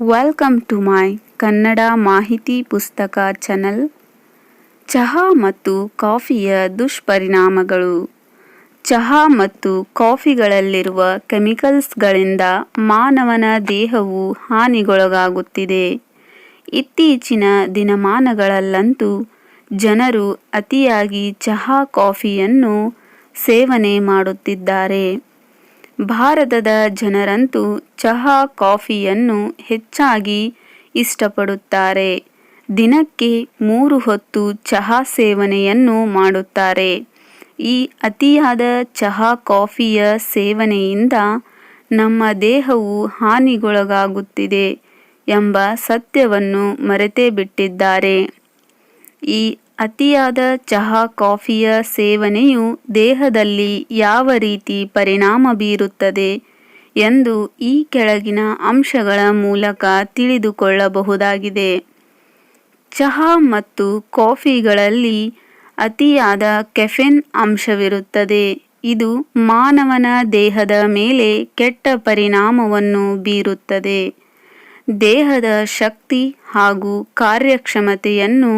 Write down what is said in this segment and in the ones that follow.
Welcome to my Kannada ಮಾಹಿತಿ ಪುಸ್ತಕ channel ಚಹಾ ಮತ್ತು ಕಾಫಿಯ ದುಷ್ಪರಿಣಾಮಗಳು. ಚಹಾ ಮತ್ತು ಕಾಫಿಗಳಲ್ಲಿರುವ ಕೆಮಿಕಲ್ಸ್ಗಳಿಂದ ಮಾನವನ ದೇಹವು ಹಾನಿಗೊಳಗಾಗುತ್ತಿದೆ. ಇತ್ತೀಚಿನ ದಿನಮಾನಗಳಲ್ಲಂತೂ ಜನರು ಅತಿಯಾಗಿ ಚಹಾ ಕಾಫಿಯನ್ನು ಸೇವನೆ ಮಾಡುತ್ತಿದ್ದಾರೆ. ಭಾರತದ ಜನರಂತೂ ಚಹಾ ಕಾಫಿಯನ್ನು ಹೆಚ್ಚಾಗಿ ಇಷ್ಟಪಡುತ್ತಾರೆ. ದಿನಕ್ಕೆ ಮೂರು ಹೊತ್ತು ಚಹಾ ಸೇವನೆಯನ್ನು ಮಾಡುತ್ತಾರೆ. ಈ ಅತಿಯಾದ ಚಹಾ ಕಾಫಿಯ ಸೇವನೆಯಿಂದ ನಮ್ಮ ದೇಹವು ಹಾನಿಗೊಳಗಾಗುತ್ತಿದೆ ಎಂಬ ಸತ್ಯವನ್ನು ಮರೆತೇ ಬಿಟ್ಟಿದ್ದಾರೆ. ಈ ಅತಿಯಾದ ಚಹಾ ಕಾಫಿಯ ಸೇವನೆಯು ದೇಹದಲ್ಲಿ ಯಾವ ರೀತಿ ಪರಿಣಾಮ ಬೀರುತ್ತದೆ ಎಂದು ಈ ಕೆಳಗಿನ ಅಂಶಗಳ ಮೂಲಕ ತಿಳಿದುಕೊಳ್ಳಬಹುದಾಗಿದೆ. ಚಹಾ ಮತ್ತು ಕಾಫಿಗಳಲ್ಲಿ ಅತಿಯಾದ ಕೆಫೆನ್ ಅಂಶವಿರುತ್ತದೆ. ಇದು ಮಾನವನ ದೇಹದ ಮೇಲೆ ಕೆಟ್ಟ ಪರಿಣಾಮವನ್ನು ಬೀರುತ್ತದೆ. ದೇಹದ ಶಕ್ತಿ ಹಾಗೂ ಕಾರ್ಯಕ್ಷಮತೆಯನ್ನು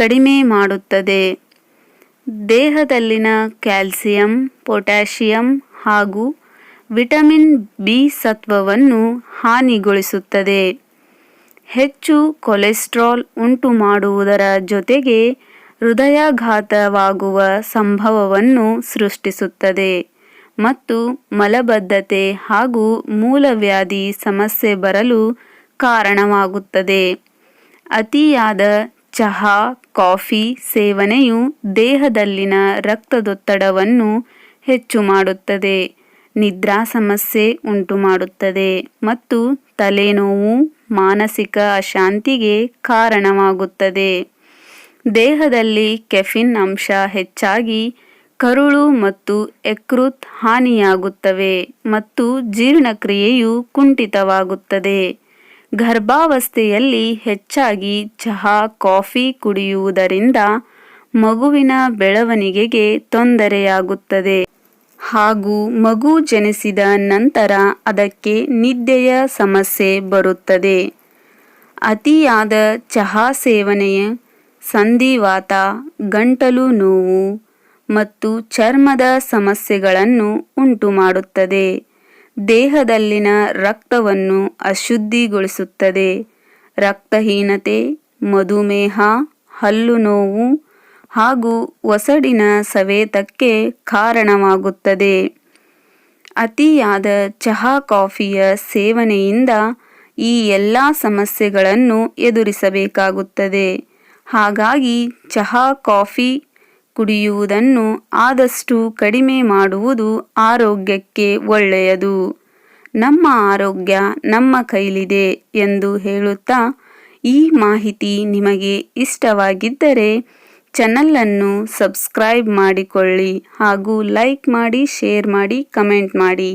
ಕಡಿಮೆ ಮಾಡುತ್ತದೆ. ದೇಹದಲ್ಲಿನ ಕ್ಯಾಲ್ಸಿಯಂ, ಪೊಟ್ಯಾಷಿಯಂ ಹಾಗೂ ವಿಟಮಿನ್ ಬಿ ಸತ್ವವನ್ನು ಹಾನಿಗೊಳಿಸುತ್ತದೆ. ಹೆಚ್ಚು ಕೊಲೆಸ್ಟ್ರಾಲ್ ಉಂಟು ಮಾಡುವುದರ ಜೊತೆಗೆ ಹೃದಯಾಘಾತವಾಗುವ ಸಂಭವವನ್ನು ಸೃಷ್ಟಿಸುತ್ತದೆ ಮತ್ತು ಮಲಬದ್ಧತೆ ಹಾಗೂ ಮೂಲವ್ಯಾಧಿ ಸಮಸ್ಯೆ ಬರಲು ಕಾರಣವಾಗುತ್ತದೆ. ಅತಿಯಾದ ಚಹಾ ಕಾಫಿ ಸೇವನೆಯು ದೇಹದಲ್ಲಿನ ರಕ್ತದೊತ್ತಡವನ್ನು ಹೆಚ್ಚು ಮಾಡುತ್ತದೆ, ನಿದ್ರಾ ಸಮಸ್ಯೆ ಉಂಟುಮಾಡುತ್ತದೆ ಮತ್ತು ತಲೆನೋವು ಮಾನಸಿಕ ಅಶಾಂತಿಗೆ ಕಾರಣವಾಗುತ್ತದೆ. ದೇಹದಲ್ಲಿ ಕೆಫಿನ್ ಅಂಶ ಹೆಚ್ಚಾಗಿ ಕರುಳು ಮತ್ತು ಯಕೃತ್ ಹಾನಿಯಾಗುತ್ತವೆ ಮತ್ತು ಜೀರ್ಣಕ್ರಿಯೆಯು ಕುಂಠಿತವಾಗುತ್ತದೆ. ಗರ್ಭಾವಸ್ಥೆಯಲ್ಲಿ ಹೆಚ್ಚಾಗಿ ಚಹಾ, ಕಾಫಿ ಕುಡಿಯುವುದರಿಂದ ಮಗುವಿನ ಬೆಳವಣಿಗೆಗೆ ತೊಂದರೆಯಾಗುತ್ತದೆ. ಹಾಗೂ ಮಗು ಜನಿಸಿದ ನಂತರ ಅದಕ್ಕೆ ನಿದ್ದೆಯ ಸಮಸ್ಯೆ ಬರುತ್ತದೆ. ಅತಿಯಾದ ಚಹಾ ಸೇವನೆಯ ಸಂಧಿವಾತ, ಗಂಟಲು ನೋವು ಮತ್ತು ಚರ್ಮದ ಸಮಸ್ಯೆಗಳನ್ನು ಉಂಟುಮಾಡುತ್ತದೆ. ದೇಹದಲ್ಲಿನ ರಕ್ತವನ್ನು ಅಶುದ್ಧಿಗೊಳಿಸುತ್ತದೆ. ರಕ್ತಹೀನತೆ, ಮಧುಮೇಹ, ಹಲ್ಲು ನೋವು ಹಾಗೂ ಒಸಡಿನ ಸವೆತಕ್ಕೆ ಕಾರಣವಾಗುತ್ತದೆ. ಅತಿಯಾದ ಚಹಾ ಕಾಫಿಯ ಸೇವನೆಯಿಂದ ಈ ಎಲ್ಲ ಸಮಸ್ಯೆಗಳನ್ನು ಎದುರಿಸಬೇಕಾಗುತ್ತದೆ. ಹಾಗಾಗಿ ಚಹಾ ಕಾಫಿ ಕುಡಿಯುವುದನ್ನು ಆದಷ್ಟು ಕಡಿಮೆ ಮಾಡುವುದು ಆರೋಗ್ಯಕ್ಕೆ ಒಳ್ಳೆಯದು. ನಮ್ಮ ಆರೋಗ್ಯ ನಮ್ಮ ಕೈಲಿದೆ ಎಂದು ಹೇಳುತ್ತಾ ಈ ಮಾಹಿತಿ ನಿಮಗೆ ಇಷ್ಟವಾಗಿದ್ದರೆ ಚಾನಲನ್ನು ಸಬ್ಸ್ಕ್ರೈಬ್ ಮಾಡಿಕೊಳ್ಳಿ ಹಾಗೂ ಲೈಕ್ ಮಾಡಿ, ಶೇರ್ ಮಾಡಿ, ಕಮೆಂಟ್ ಮಾಡಿ.